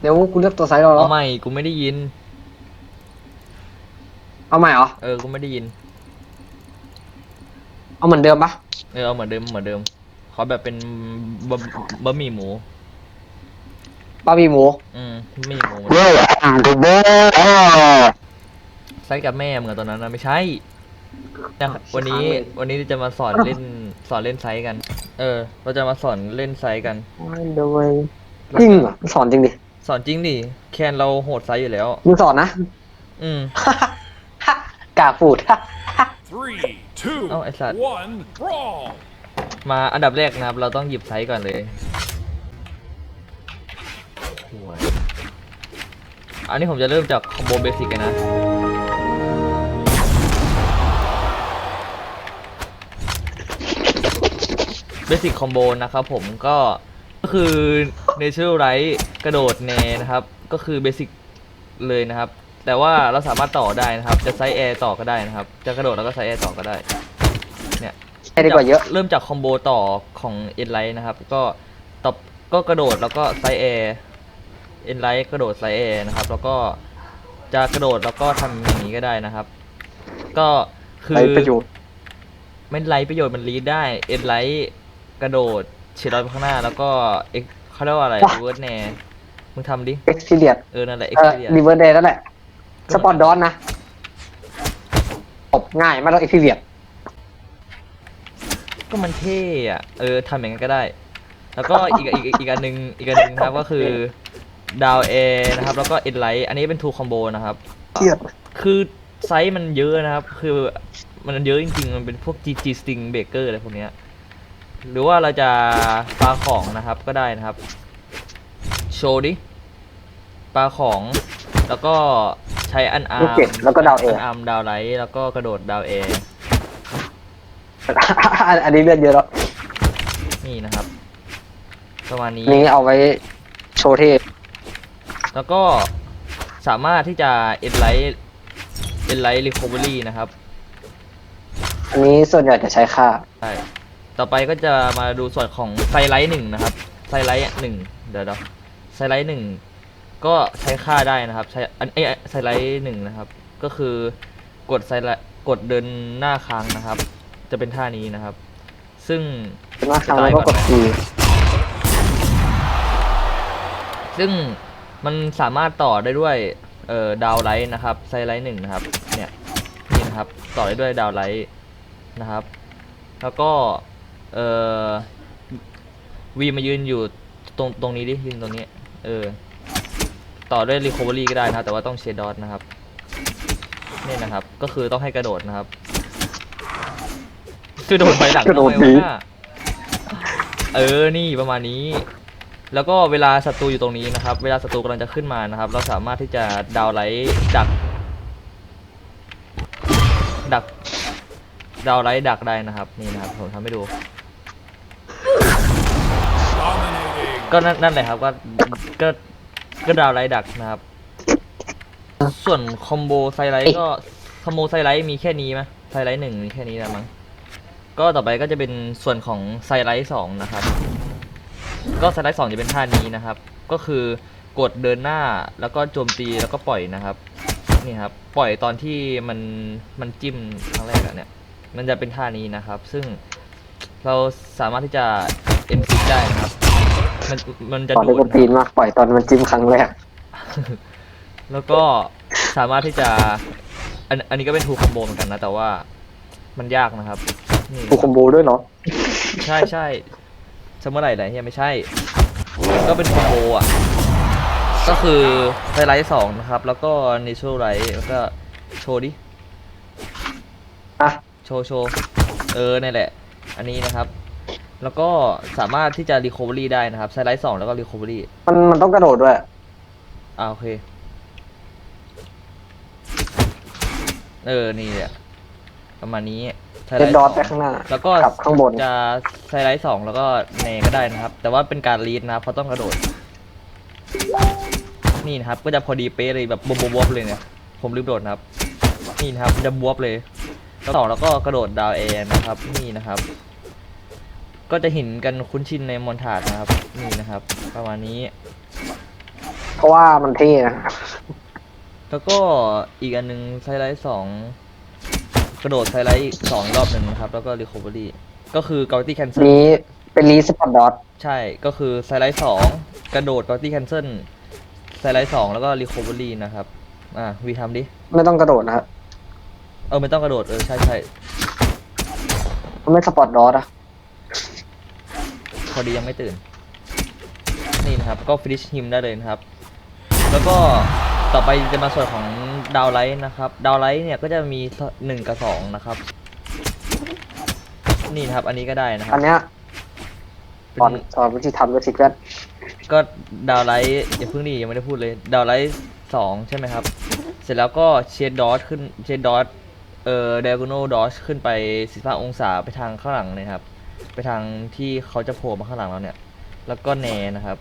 เดี๋ยวกูเลือกตัวไซส์เราแล้เอาวใหม่กูไม่ได้ยิน เอาใหม่เหรอ เออ กูไม่ได้ยิน เอาเหมือนเดิมปะเออ เอาเหมือนเดิมเหมือนเดิม ขอแบบเป็นบะบะหมี่หมู บาร์บีหมู อืมบะหมี่หมูเว้ยอ่านถูกเว้ยไซส์กับแม่เหมือนตอนนั้นนะไม่ใช่แต่วันนี้ค้างเลย วันนี้จะมาสอนเล่นสอนเล่นไซส์กัน เออ เราจะมาสอนเล่นไซส์กันโดยจริงเหรอมึงสอนจริงดิส อนจริงดิ แคนเราโหดไซส์อยู่แล้ว มึงสอนนะ อืม กาฟูด Three, two, Oh, it's that. one, brawl! มาอันดับแรกนะครับ เราต้องหยิบไซส์ก่อนเลยห่วยอันนี้ผมจะเริ่มจากคอมโบเบสิกกันนะ เบสิกคอมโบนะครับผมก็ ก็คือ Natural Right กระโดดแนนะครับ ก็คือเบสิกเลยนะครับ แต่ว่าเราสามารถต่อได้นะครับ จะไซส์แอร์ต่อก็ได้นะครับ จะกระโดดแล้วก็ไซส์แอร์ต่อก็ได้ เนี่ยใช่ดีกว่าเยอะ เริ่มจากคอมโบต่อของเอ็นไลท์นะครับ ก็ตบก็กระโดดแล้วก็ไซแอร์เอ็นไลท์กระโดดไซแอร์นะครับ แล้วก็จะกระโดดแล้วก็ทำอย่างนี้ก็ได้นะครับ ก็คือไรประโยชน์ ไม่ไลท์ประโยชน์มันรีดได้ เอ็นไลท์กระโดด เฉียดไปข้างหน้าแล้วก็เอ็กเขาเรียกว่าอะไรเวิร์ดแนมึงทำดิ เอ็กซ์เพรียเออ นั่นแหละเอ็กเอซ์อเรียรีเวิร์สเดย์นั่นแหละสปอร์ตดอนนะตบง่ายไม่ต้องเอ็กซ์เพรียก็มันเท่อะเออทำอย่างนั้นก็ได้ แล้วก็อีกอีกอีกอีกอันหนึ่งอีกอันหนึ่งนะครับก็คือดาวเอนะครับ แล้วก็เอ็นไลท์อันนี้เป็นทูคอมโบนะครับเครียดคือไซส์มันเยอะนะครับ คือมันเยอะจริงๆ มันเป็นพวก GG Sting Breaker อะไรพวกเนี้ย หรือว่าเราจะปลาของนะครับก็ได้นะครับ โชว์ดิปลาของแล้วก็ใช้อันอาลูร์กเจ็ดแล้วก็ดาวเออันอาร์มดาวไลท์แล้วก็กระโดดดาวเออันนี้เลือดเยอะแล้วนี่นะครับประมาณนี้ นี้เอาไว้โชว์เท่แล้วก็สามารถที่จะเอ็นไลท์เอ็นไลท์รีคอเวอรี่นะครับอันนี้ส่วนใหญ่จะใช้ค่า ใช่ ต่อไปก็จะมาดูส่วนของไซไลท์หนึ่งนะครับไซไลท์หนึ่งเดี๋ยวเดี๋ยวไซไลท์หนึ่งก็ใช้ค่าได้นะครับใช้อันเอ้ยไซไลท์หนึ่งนะครับ ก็คือกดไซไลท์กดเดินหน้าค้างนะครับ จะเป็นท่านี้นะครับ ซึ่งมากครั้งแล้วก็กดทีซึ่งมันสามารถต่อได้ด้วยเอ่อดาวไลท์นะครับไซไลท์หนึ่งนะครับเนี่ยนี่นะครับต่อได้ด้วยดาวไลท์นะครับ แล้วก็ เอ่อวีมายืนอยู่ตรงตรงนี้ดิยืนตรงนี้ เออ ต่อด้วยรีคอเวอรี่ก็ได้นะครับแต่ว่าต้องเชดดอทนะครับนี่นะครับ ก็คือต้องให้กระโดดนะครับ คือโดดไปหลังทำไมวะน่ะเออนี่ประมาณนี้ แล้วก็เวลาศัตรูอยู่ตรงนี้นะครับ เวลาศัตรูกำลังจะขึ้นมานะครับ เราสามารถที่จะดาวน์ไลท์ดัก ดัก ดาวน์ไลท์ดักได้นะครับ นี่นะครับผมทำให้ดู ก็นั่นนั่นแหละครับก็ก็ก็ดาวไลดักนะครับ ส่วนคอมโบไซไลท์ก็คอมโบไซไลท์มีแค่นี้ไหมไซไลท์หนึ่งมีแค่นี้นะมั้งก็ต่อไปก็จะเป็นส่วนของไซไลท์สองนะครับ ก็ไซไลท์สองจะเป็นท่านี้นะครับ ก็คือกดเดินหน้าแล้วก็โจมตีแล้วก็ปล่อยนะครับนี่ครับปล่อยตอนที่มันมันจิ้มครั้งแรกอะเนี่ย มันจะเป็นท่านี้นะครับ ซึ่งเราสามารถที่จะเอ็นซิได้นะครับ มันมันจะตอนดูที่ดกดตีนมากปล่อยตอนมันจิ้มครั้งแรก แล้วก็สามารถที่จะ อันอันนี้ก็เป็นทูคอมโบเหมือนกันนะ แต่ว่ามันยากนะครับนี่ถูกคอมโบด้วยเหรอใช่ใช่จะเมื่อไหร่ไหนเฮียไม่ใช่ ก็เป็นคอมโบอะ ก็คือไฮไลท์สองนะครับ แล้วก็เนเชอร์ไลท์แล้วก็โชว์ดิ อะโชว์โชว์เออนี่นแหละ อันนี้นะครับ แล้วก็สามารถที่จะรีคอเวอรี่ได้นะครับไซไลท์สองแล้วก็รีคอเวอรี่มันมันต้องกระโดดด้วย อ่าโอเค เออ นี่แหละประมาณนี้ไซเดไลดท์ดอสทองไปข้างหน้าแล้วก็กลับข้างบน จะไซไลท์สองแล้วก็เนก็ได้นะครับ แต่ว่าเป็นการลีดนะครับเพราะต้องกระโดด นี่นะครับ ก็จะพอดีเป๊ะเลยแบบบวบบวบเลยเนี่ย ผมลืมโดดนะครับ นี่นะครับมันจะบวบเลยแล้วสองแล้วก็กระโดดดาวแอร์นะครับ นี่นะครับ ก็จะเห็นกันคุ้นชินในมอนทาร์ดนะครับ นี่นะครับ ประมาณนี้ เพราะว่ามันเท่นะครับ แล้วก็อีกอันหนึงไซไลท์สองกระโดดไซไลท์อีกสองรอบหนึ่งนะครับ แล้วก็รีคอเวอรี่ก็คือก a ตี้แคนเซิลนี้เป็นรีสปอร์ตดอทใช่ก็คือไซไลท์สองกระโดดก a ตี้แคนเซิลไซไลท์สองแล้วก็รีคอเวอรี่นะครับ อ่าวีทำดิ ไม่ต้องกระโดดนะครับ เออไม่ต้องกระโดดเออใช่ใช่มันไม่สปอร์ตดอทอะพ อดียังไม่ตื่น นี่นะครับ ก็ฟินิชฮิมได้เลยนะครับ แล้วก็ต่อไปจะมาส่วนของดาวไลท์นะครับดาวไลท์เนี่ยก็จะมีหนึ่งกับสองนะครับ นี่นะครับ อันนี้ก็ได้นะครัอับนเนี้ยสอนเป็นสอนวิธีทำด้วยสิเพื่อนก็ดาวไลท์อย่าเพิ่งดียังไม่ได้พูดเลยดาวไลท์สองใช่ไหมครับ เสร็จแล้วก็เชดดอทขึ้นเชดดอทเอ่อ diagonal dodge ขึ้นไป45องศาไปทางข้างหลังเลยครับ ไปทางที่เขาจะโผล่มาข้างหลังเราเนี่ย แล้วก็แนนะครับ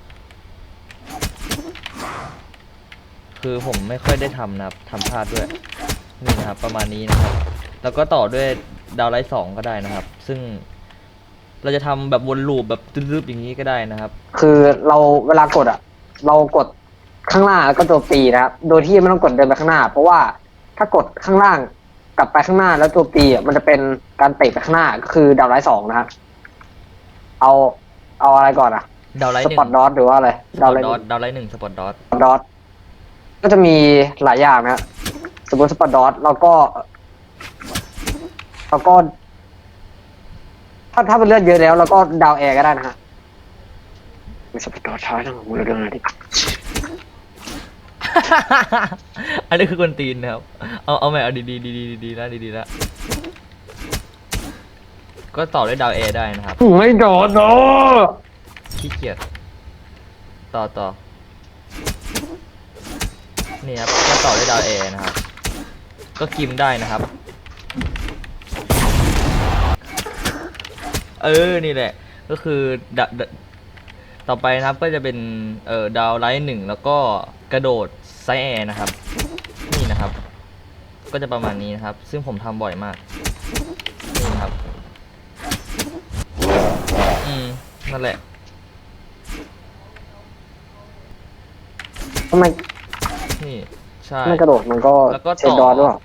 คือผมไม่ค่อยได้ทำนะครับทำพลาดด้วยนี่นะครับ ประมาณนี้นะครับ แล้วก็ต่อด้วยดาวไลท์สองก็ได้นะครับ ซึ่งเราจะทำแบบวนลูปแบบตึ๊บๆอย่างนี้ก็ได้นะครับ คือเราเวลากดอะเรากดข้างล่างแล้วก็โจมตีนะครับ โดยที่ไม่ต้องกดเดินไปข้างหน้า เพราะว่าถ้ากดข้างล่างกลับไปข้างหน้าแล้วโจมตีอะมันจะเป็นการเตะไปข้างหน้าก็คือดาวไลท์สองนะครับ เอา เอาอะไรก่อนอะดาวไลท์สหนึ่ปอร์ตงดอทหรือว่าอะไรดาดาววไลไลท์ท์ดอทดาวไลท์หนึ่งสปอร์ตดอทดอทก็จะมีหลายอย่างนะสมมติสปอร์ตดอทเราก็เราก็ ถ้าถ้าเป็นเลือดเยอะแล้วเราก็ดาวแอร์ก็ได้นะฮะไม่สปอร์ตดอทช้าจังมือเรื่องอะไรดิอันนี้คือกวนตีนนะครับ เอาเอาใหม่เอาดีดีดีดีดีๆนะดีดีๆนะ ก็ต่อด้วยดาวเอได้นะครับไม่โดนเนอะขี้เกียจต่อต่อนี่ครับก็ต่อด้วยดาวเอนะครับ ก็กิมได้นะครับ เออนี่แหละ ก็คือดะดะต่อไปนะครับก็จะเป็นเอ่อดาวไลท์หนึ่งแล้วก็กระโดดไซแอร์นะครับ นี่นะครับ ก็จะประมาณนี้นะครับ ซึ่งผมทำบ่อยมาก นั่นแหละทำไมนี่ใช่ไม่กระโดดมันก็แล้วก็เชนดต่ออทด้วยเหรอ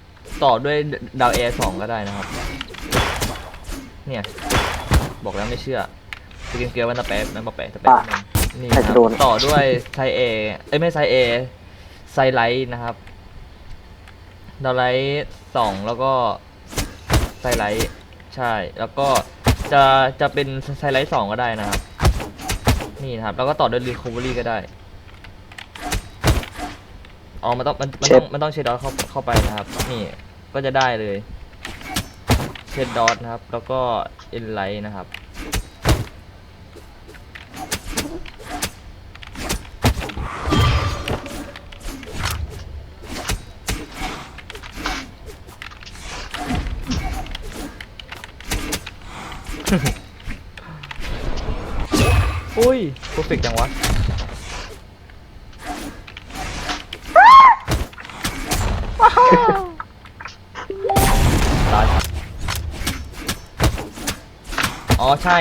ต่อด้วยดาวแอร์สองก็ได้นะครับ เนี่ย บอกแล้วไม่เชื่อไปกินเกลือวันตะแป๊บนั่นมาแปะตะแป๊บนึงนี่นะครับต่อด้วยไซเอเอ้ยไม่ไซเอไซไลท์นะครับดาวไลท์สองแล้วก็ไซไลท์ใช่แล้วก็ จะจะเป็นไซไลท์สองก็ได้นะครับ นี่นะครับ แล้วก็ต่อด้วยรีคอเวอรี่ก็ได้อ๋อมันต้องมันมันต้องมันต้องเชดดอทเข้าเข้าไปนะครับ นี่ก็จะได้เลยเชดดอทนะครับ แล้วก็เอ็นไลท์นะครับ อุ้ยเพอร์เฟกจังวะตายอ๋อใช่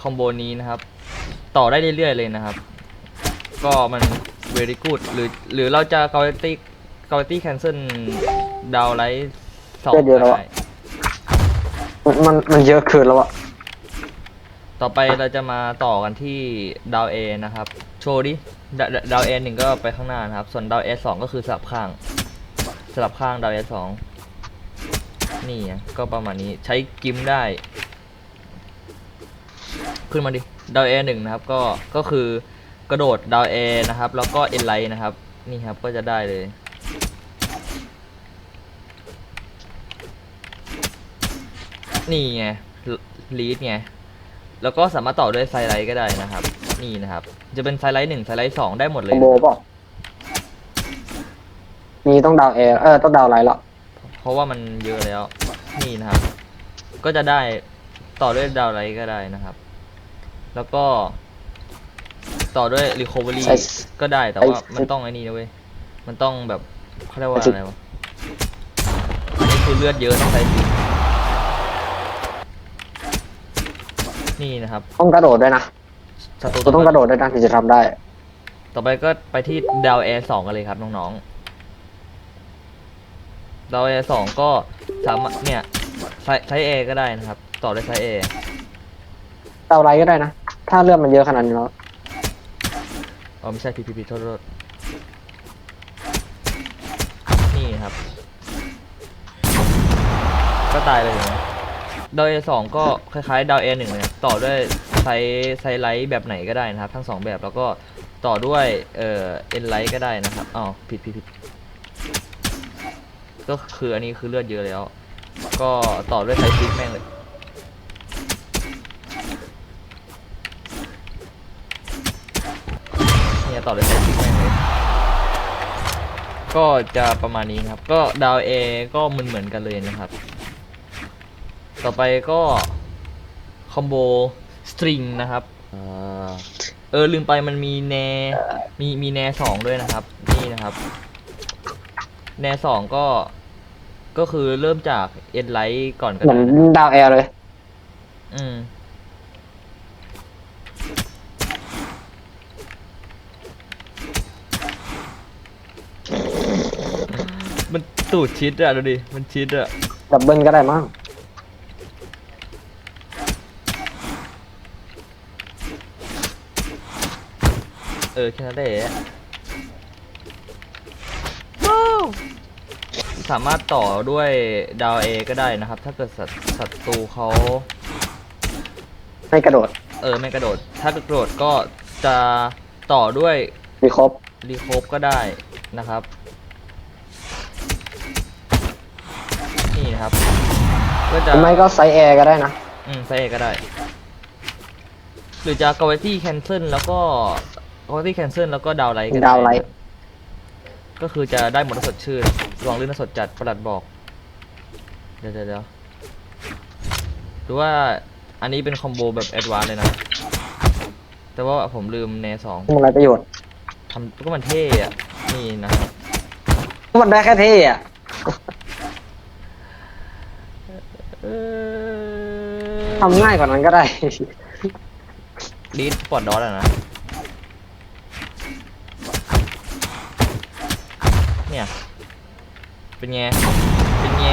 คอมโบนี้นะครับ ต่อได้เรื่อยๆเลยนะครับ ก็มัน very good หรือหรือเราจะ quality quality cancel ดาวไลท์สองก็ได้ มันมันมันเยอะเกินแล้วอะ ต่อไปเราจะมาต่อกันที่ดาวเอนะครับ โชว์ดิดาดาวเอหนึ่งก็ไปข้างหน้านะครับ ส่วนดาวเอสองก็คือสลับข้าง สลับข้างดาวเอสองนี่ไงก็ประมาณนี้ใช้กิมได้ ขึ้นมาดิดาวเอหนึ่งนะครับ ก็ก็คือกระโดดดาวเอนะครับ แล้วก็เอ็นไลท์นะครับ นี่ครับก็จะได้เลยนี่ไงลีดไง แล้วก็สามารถต่อด้วยไซไลท์ก็ได้นะครับ นี่นะครับ จะเป็นไซไลท์หนึ่งไซไลท์สองได้หมดเลคอยมโบเปล่ะมีต้องดาวแอร์เออต้องดาวไลท์ละเพราะว่ามันเยอะแล้ว นี่นะครับ ก็จะได้ต่อด้วยดาวไลท์ก็ได้นะครับ แล้วก็ ต่อด้วย recovery ก็ได้แต่ว่ามันต้องไอ้นี่นะเว้ย มันต้องแบบเขาเรียกว่าอะไรวะ อันนี้คือเลือดเยอะต้องใช้จริง นี่นะครับต้องกระโดดด้วยนะศัตรูเราต้องกระโดดด้วยนะถึงจะทำได้ ต่อไปก็ไปที่ดาวแอร์สองกันเลยครับน้องๆดาวแอร์สองก็สามารถเนี่ยใช้ใช้แอร์ก็ได้นะครับ ต่อด้วยใช้แอร์เตาไรก็ได้นะ ถ้าเลือดมันเยอะขนาดนี้แล้วอ๋อไม่ใช่พีพีพีโทษโทษนี่ครับ ก็ตายเลยนะ ดาวเอสองก็คล้ายๆดาวเอหนึ่งเลยครับต่อด้วยไซส์ไซส์ไลท์แบบไหนก็ได้นะครับ ทั้งสองแบบแล้วก็ต่อด้วยเอ่อเอ็นไลท์ก็ได้นะครับอ้าวผิดผิดผิดก็คืออันนี้คือเลือดเยอะแล้ว ก็ต่อด้วยไซส์ซิกแม่งเลยเนี่ยต่อเลยใช้ซิกแม่งเลยก็จะประมาณนี้ครับ ก็ดาวเอก็เหมือนเหมือนกันเลยนะครับ ต่อไปก็คอมโบสตริงนะครับเอ่อเออลืมไปมันมีแนมีมีแนสองด้วยนะครับ นี่นะครับ แนสองก็ ก็คือเริ่มจากเอ็นไลท์ก่อนก็เหมือนได้นะดาวแอร์เลย อืม มันตูดชิดอะดูดิ มันชิดอะดับเบิลก็ได้มั้ง เออแค่นั้นแหละสามารถต่อด้วยดาวเอก็ได้นะครับ ถ้าเกิดศัตศัตรูเขาไม่กระโดด เออไม่กระโดด ถ้ากระโดดก็จะต่อด้วยมีครบรีโคบก็ได้นะครับ นี่นะครับ ก็หจะรือไม่ก็ไซส์แอร์ก็ได้นะ อืมใส่ก็ได้ หรือจะ gravity cancel แล้วก็ gravity cancel แล้วก็ดาวไลท์ก็ได้ดาวไลท์ก็คือจะได้หมดสดชื่นลองลื่นสดจัดประหลัดบอกเดี๋ยวเดี๋ยวเดี๋ยวหรือว่าอันนี้เป็นคอมโบแบบแอดวานเลยนะ แต่ว่าผมลืมแนสองมันไรประโยชน์ทำก็มันเท่อะนี่นะครับมันได้แค่เท่อะเออทำง่ายกว่านั้นก็ได้ลีดปอดดอทอะนะ เป็นไง เป็นไง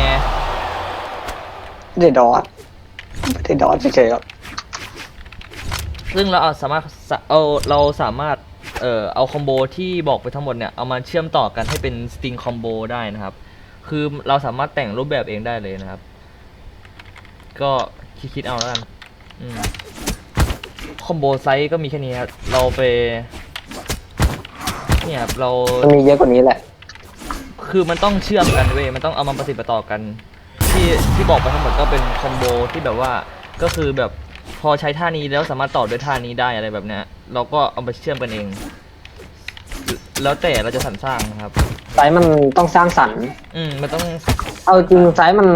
ไม่ได้ดอทไม่ได้ดอทเฉยๆหรอกซึ่งเราเอาสามารถสะเอาเราสามารถเอ่อเอาคอมโบที่บอกไปทั้งหมดเนี่ย เอามาเชื่อมต่อกันให้เป็นสตริงคอมโบได้นะครับ คือเราสามารถแต่งรูปแบบเองได้เลยนะครับ ก็คิดๆเอาแล้วกันอืมคอมโบไซส์ก็มีแค่นี้ครับเราไปเนี่ยครับเรา มันมีเยอะกว่านี้แหละ คือมันต้องเชื่อมกันเว้ยมันต้องเอามาประติดประต่อกัน ที่ที่บอกไปทั้งหมดก็เป็นคอมโบที่แบบว่าก็คือแบบพอใช้ท่านี้แล้วสามารถต่อด้วยท่านี้ได้อะไรแบบเนี้ยเราก็เอาไปเชื่อมกันเอง แล้วแต่เราจะสรรสร้างนะครับไซส์มันต้องสร้างสรรค์ อืมมันต้องเอาจริงไซส์มัน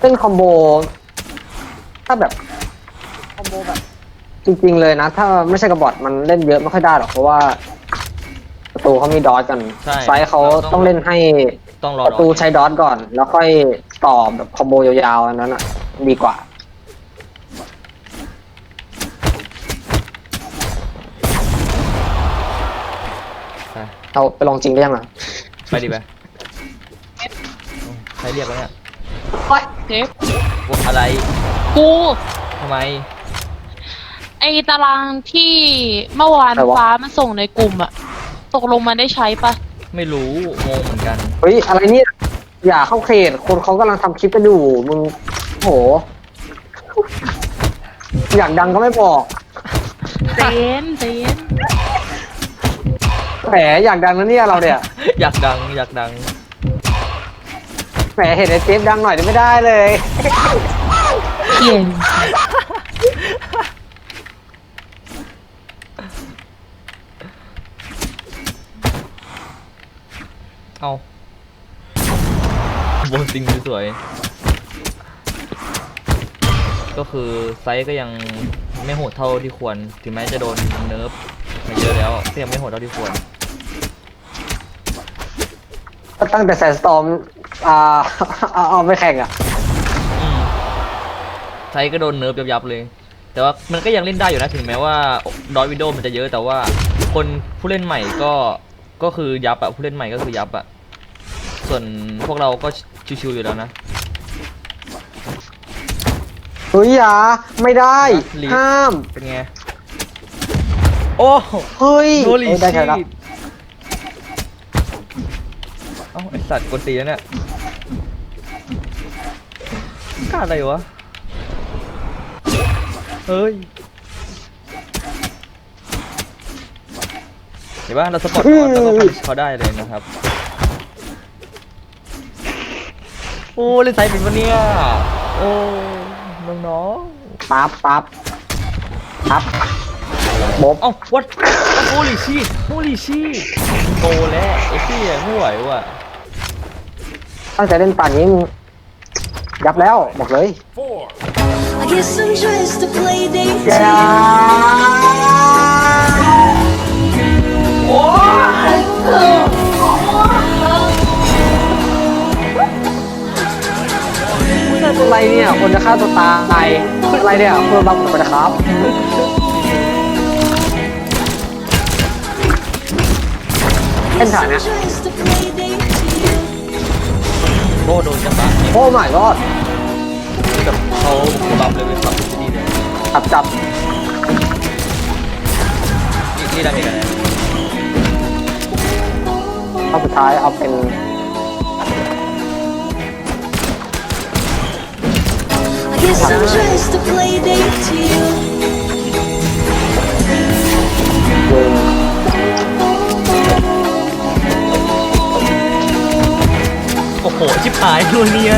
เป็นคอมโบ ถ้าแบบคอมโบแบบ จริงๆเลยนะ ถ้าไม่ใช่กระบอดมันเล่นเยอะไม่ค่อยได้หรอกเพราะว่า ประตูเขามีดอทกันใช่ไซส์เขาเราต้องต้องเล่นให้ต้องรอประดอตูใช้ดอทก่อน แล้วค่อยต่อแบบคอมโบยาวๆอันนั้นอะ ดีกว่าไปเราไปลองจริงได้ยังอะไปดิไปใครเรียกวะเนี่ยเจฟว่าอะไรกูทำไม ไอตารางที่เมื่อวานอะไรวะฟ้ามันส่งในกลุ่มอะ ตกลงมันได้ใช้ปะไม่รู้งงเหมือนกัน เฮ้ยอะไรเนี่ยอย่าเข้าเขตคนเขากำลังทำคลิปกันอยู่มึงโห อยากดังก็ไม่บอก เจนเจนแหมอยากดังนะเนี่ยเราเนี่ยอยากดังอยากดัง แหมเห็นไอ้เจฟดังหน่อยนี่ไม่ได้เลย เขียน เอาโบนซิงสวยๆก็คือไซส์ก็ยังไม่โหดเท่าที่ควร ถึงแม้จะโดนเนิร์ฟมาเยอะแล้วก็ยังไม่โหดเท่าที่ควรก็ตั้งแต่แซนสตอมอ่าเอาเอาไปแข่งอะอืมไซส์ก็โดนเนิร์ฟยับๆเลย แต่ว่ามันก็ยังเล่นได้อยู่นะถึงแม้ว่าดอยวิดโอมันจะเยอะแต่ว่าคนผู้เล่นใหม่ก็ ก็คือยับอะผู้เล่นใหม่ก็คือยับอะส่วนพวกเราก็ชิวๆอยู่แล้วนะ เฮ้ยอย่าไม่ได้ลีด ห้าม เป็นไง โอ้เฮ้ยโนลีเอ้ยได้ชีใช่แล้วเอ้าไอสัตว์กดตีแล้วเนี่ยกล้าอะไรวะ เฮ้ย เห็นปะเราสปอร์ตออนแล้วก็พันเขาได้เลยนะครับโอ้เล่นไซส์เป็นปะเนี่ยโอ้น้องปั๊บปั๊บปั๊บบบๆเอ้าวัดโอ้ลิชีโอ้ลิชีโตแล้วไอ้พี่ไม่ไหวว่ะตั้งใจเล่นป่านนี้มึงยับแล้วบอกเลย Four. I guess I'm dressed to play date. อย่า อะไรเนี่ย คนจะฆ่าตัวตายอะไรเนี่ยคนบางคนนะครับเล่น Guess ถ่าย I'm นะ dressed to play date to you. โบโดนจับปะโอ้ my god กับเขาบัฟเลยเป็นบัฟที่ดีเลยจับจับนี่นี่ดาเมจอะไรเอาสุดท้ายเอาเป็น I guess I'm dressed to play date to you. เวงโอ้โห ชิบหายตัวเนียมากเลย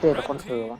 เจอแต่คนเธอวะ